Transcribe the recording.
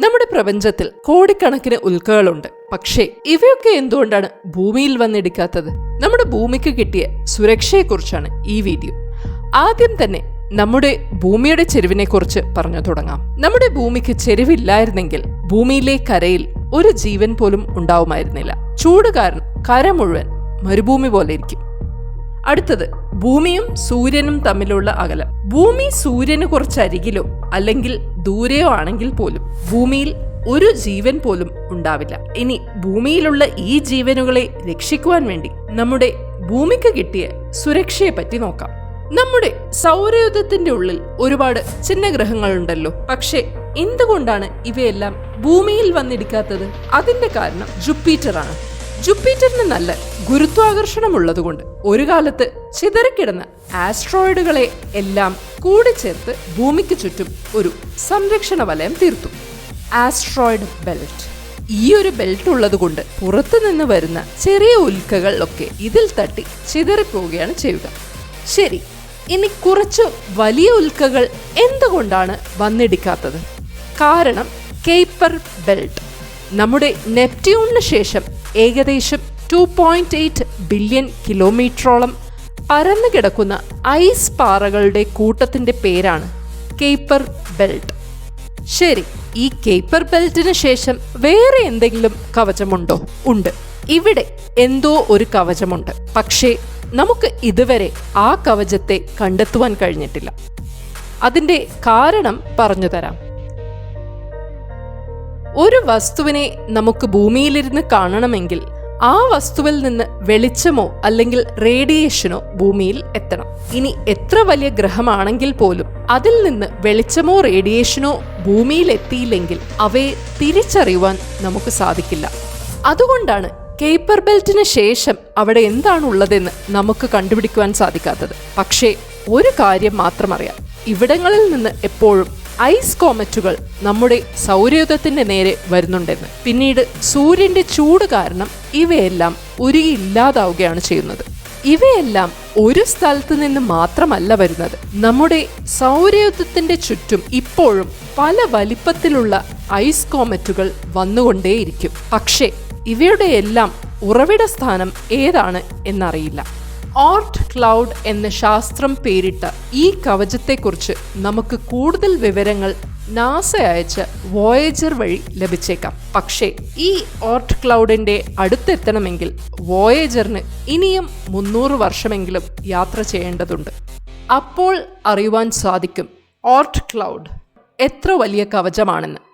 നമ്മുടെ പ്രപഞ്ചത്തിൽ കോടിക്കണക്കിന് ഉൽക്കകളുണ്ട്. പക്ഷേ ഇവയൊക്കെ എന്തുകൊണ്ടാണ് ഭൂമിയിൽ വന്നിടിക്കാത്തത്? നമ്മുടെ ഭൂമിക്ക് കിട്ടിയ സുരക്ഷയെക്കുറിച്ചാണ് ഈ വീഡിയോ. ആദ്യം തന്നെ നമ്മുടെ ഭൂമിയുടെ ചെരുവിനെ കുറിച്ച് പറഞ്ഞു തുടങ്ങാം. നമ്മുടെ ഭൂമിക്ക് ചെരുവില്ലായിരുന്നെങ്കിൽ ഭൂമിയിലെ കരയിൽ ഒരു ജീവൻ പോലും ഉണ്ടാവുമായിരുന്നില്ല. ചൂട് കാരണം കര മുഴുവൻ മരുഭൂമി പോലെ ഇരിക്കും. അടുത്തത് ഭൂമിയും സൂര്യനും തമ്മിലുള്ള അകലം. ഭൂമി സൂര്യന് കുറച്ച് അരികിലോ അല്ലെങ്കിൽ ദൂരെയോ ആണെങ്കിൽ പോലും ഭൂമിയിൽ ഒരു ജീവൻ പോലും ഉണ്ടാവില്ല. ഇനി ഭൂമിയിലുള്ള ഈ ജീവനുകളെ രക്ഷിക്കുവാൻ വേണ്ടി നമ്മുടെ ഭൂമിക്ക് കിട്ടിയ സുരക്ഷയെ പറ്റി നോക്കാം. നമ്മുടെ സൗരയുധത്തിന്റെ ഉള്ളിൽ ഒരുപാട് ചിഹ്ന ഗ്രഹങ്ങളുണ്ടല്ലോ. പക്ഷേ എന്തുകൊണ്ടാണ് ഇവയെല്ലാം ഭൂമിയിൽ വന്നിടിക്കാത്തത് അതിന്റെ കാരണം ജുപ്പീറ്റർ ആണ് ജുപ്പിറ്ററിന് നല്ല ഗുരുത്വാകർഷണമുള്ളതുകൊണ്ട് ഒരു കാലത്ത് ചിതറിക്കിടന്ന ആസ്ട്രോയിഡുകളെ എല്ലാം കൂടിച്ചേർത്ത് ഭൂമിക്ക് ചുറ്റും ഒരു സംരക്ഷണ വലയം തീർത്തു. Asteroid belt. ഈ ഒരു ബെൽറ്റ് ഉള്ളതുകൊണ്ട് പുറത്തു നിന്ന് വരുന്ന ചെറിയ ഉൽക്കകളൊക്കെ ഇതിൽ തട്ടി ചിതറിപ്പോവുകയാണ് ചെയ്യുക. ശരി ഇനി കുറച്ച് വലിയ ഉൽക്കകൾ എന്തുകൊണ്ടാണ് വന്നിടിക്കാത്തത്? കാരണം കേപ്പർ ബെൽറ്റ്. നമ്മുടെ നെപ്റ്റ്യൂണിന് ശേഷം ഏകദേശം ടു പോയിന്റ് എയ്റ്റ് ബില്യൺ കിലോമീറ്ററോളം പരന്നു കിടക്കുന്ന ഐസ് പാറകളുടെ കൂട്ടത്തിന്റെ പേരാണ് കേപ്പർ ബെൽറ്റ് ശരി ഈ കേപ്പർ ബെൽറ്റിന് ശേഷം വേറെ എന്തെങ്കിലും കവചമുണ്ടോ? ഉണ്ട്. ഇവിടെ എന്തോ ഒരു കവചമുണ്ട്. പക്ഷേ നമുക്ക് ഇതുവരെ ആ കവചത്തെ കണ്ടെത്തുവാൻ കഴിഞ്ഞിട്ടില്ല. അതിന്റെ കാരണം പറഞ്ഞു തരാം. ഒരു വസ്തുവിനെ നമുക്ക് ഭൂമിയിലിരുന്ന് കാണണമെങ്കിൽ ആ വസ്തുവിൽ നിന്ന് വെളിച്ചമോ അല്ലെങ്കിൽ റേഡിയേഷനോ ഭൂമിയിൽ എത്തണം. ഇനി എത്ര വലിയ ഗ്രഹമാണെങ്കിൽ പോലും അതിൽ നിന്ന് വെളിച്ചമോ റേഡിയേഷനോ ഭൂമിയിൽ എത്തിയില്ലെങ്കിൽ അവയെ തിരിച്ചറിയുവാൻ നമുക്ക് സാധിക്കില്ല. അതുകൊണ്ടാണ് കേപ്പർ ബെൽറ്റിന് ശേഷം അവിടെ എന്താണ് ഉള്ളതെന്ന് നമുക്ക് കണ്ടുപിടിക്കുവാൻ സാധിക്കാത്തത്. പക്ഷേ ഒരു കാര്യം മാത്രമറിയാം ഇവിടങ്ങളിൽ നിന്ന് എപ്പോഴും ഐസ് കോമറ്റുകൾ നമ്മുടെ സൗരയുധത്തിന്റെ നേരെ വരുന്നുണ്ടെന്ന്. പിന്നീട് സൂര്യന്റെ ചൂട് കാരണം ഇവയെല്ലാം ഉരുകിയില്ലാതാവുകയാണ് ചെയ്യുന്നത്. ഇവയെല്ലാം ഒരു സ്ഥലത്ത് നിന്ന് മാത്രമല്ല വരുന്നത്. നമ്മുടെ സൗരയുധത്തിന്റെ ചുറ്റും ഇപ്പോഴും പല വലിപ്പത്തിലുള്ള ഐസ് കോമറ്റുകൾ വന്നുകൊണ്ടേയിരിക്കും. പക്ഷേ ഇവയുടെ എല്ലാം ഉറവിട സ്ഥാനം ഏതാണ് എന്നറിയില്ല. ഓർട്ട് ക്ലൗഡ് എന്ന ശാസ്ത്രം പേരിട്ട ഈ കവചത്തെക്കുറിച്ച് നമുക്ക് കൂടുതൽ വിവരങ്ങൾ നാസ അയച്ച വോയേജർ വഴി ലഭിച്ചേക്കാം. പക്ഷേ ഈ ഓർട്ട് ക്ലൗഡിന്റെ അടുത്തെത്തണമെങ്കിൽ വോയേജറിന് ഇനിയും മുന്നൂറ് വർഷമെങ്കിലും യാത്ര ചെയ്യേണ്ടതുണ്ട്. അപ്പോൾ അറിയുവാൻ സാധിക്കും ഓർട്ട് ക്ലൗഡ് എത്ര വലിയ കവചമാണെന്ന്.